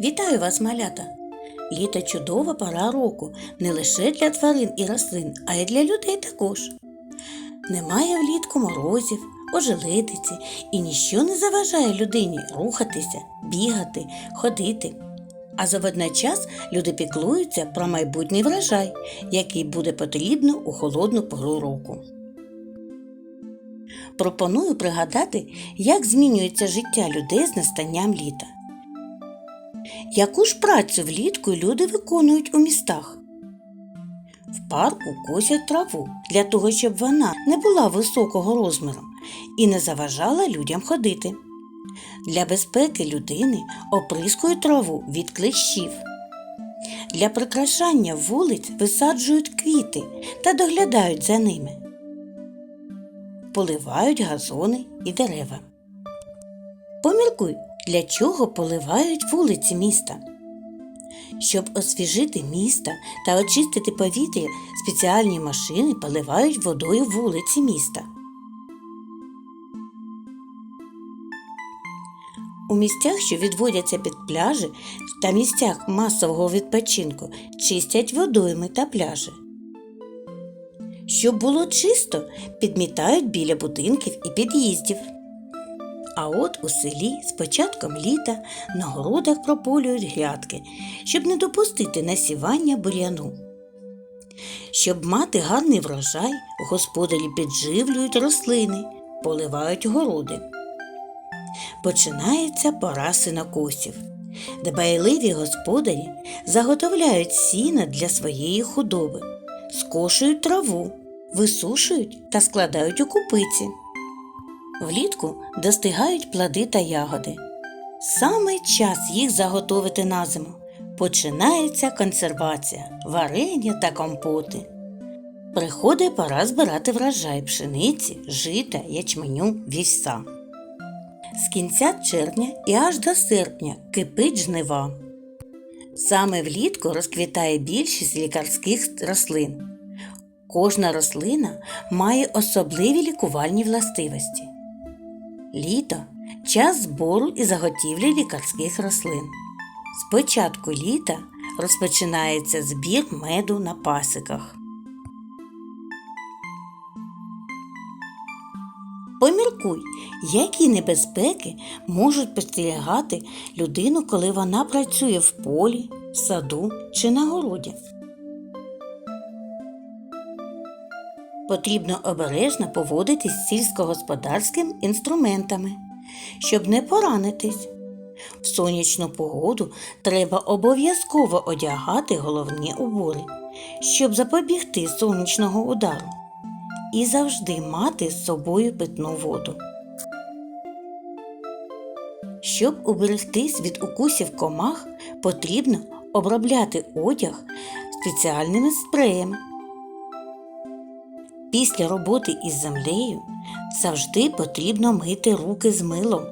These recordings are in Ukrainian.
Вітаю вас, малята! Літо чудова пора року не лише для тварин і рослин, а й для людей також. Немає влітку морозів, ожеледиці і ніщо не заважає людині рухатися, бігати, ходити. А за водночас люди піклуються про майбутній врожай, який буде потрібно у холодну пору року. Пропоную пригадати, як змінюється життя людей з настанням літа. Яку ж працю влітку люди виконують у містах? В парку косять траву для того, щоб вона не була високого розміру і не заважала людям ходити. Для безпеки людини оприскують траву від клещів. Для прикрашання вулиць висаджують квіти та доглядають за ними. Поливають газони і дерева. Поміркуй, для чого поливають вулиці міста. Щоб освіжити місто та очистити повітря, спеціальні машини поливають водою вулиці міста. У місцях, що відводяться під пляжі та місцях масового відпочинку, чистять водойми та пляжі. Щоб було чисто, підмітають біля будинків і під'їздів. А от у селі з початком літа на городах прополюють грядки, щоб не допустити насівання бур'яну. Щоб мати гарний врожай, господарі підживлюють рослини, поливають городи. Починається пора синокосів. Дбайливі господарі заготовляють сіна для своєї худоби, скошують траву, висушують та складають у купиці. Влітку достигають плоди та ягоди. Саме час їх заготовити на зиму. Починається консервація, варення та компоти. Приходить пора збирати врожай пшениці, жита, ячменю, вівса. З кінця червня і аж до серпня кипить жнива. Саме влітку розквітає більшість лікарських рослин. Кожна рослина має особливі лікувальні властивості. Літо час збору і заготівлі лікарських рослин. З початку літа розпочинається збір меду на пасиках. Поміркуй, які небезпеки можуть спостерігати людину, коли вона працює в полі, в саду чи на городі. Потрібно обережно поводитись з сільськогосподарськими інструментами, щоб не поранитись. В сонячну погоду треба обов'язково одягати головні убори, щоб запобігти сонячного удару, і завжди мати з собою питну воду. Щоб уберегтись від укусів комах, потрібно обробляти одяг спеціальними спреями. Після роботи із землею завжди потрібно мити руки з милом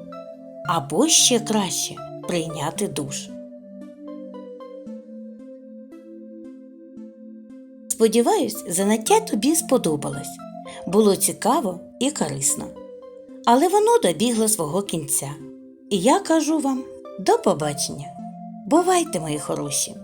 або ще краще прийняти душ. Сподіваюсь, заняття тобі сподобалось. Було цікаво і корисно. Але воно добігло свого кінця. І я кажу вам до побачення. Бувайте, мої хороші!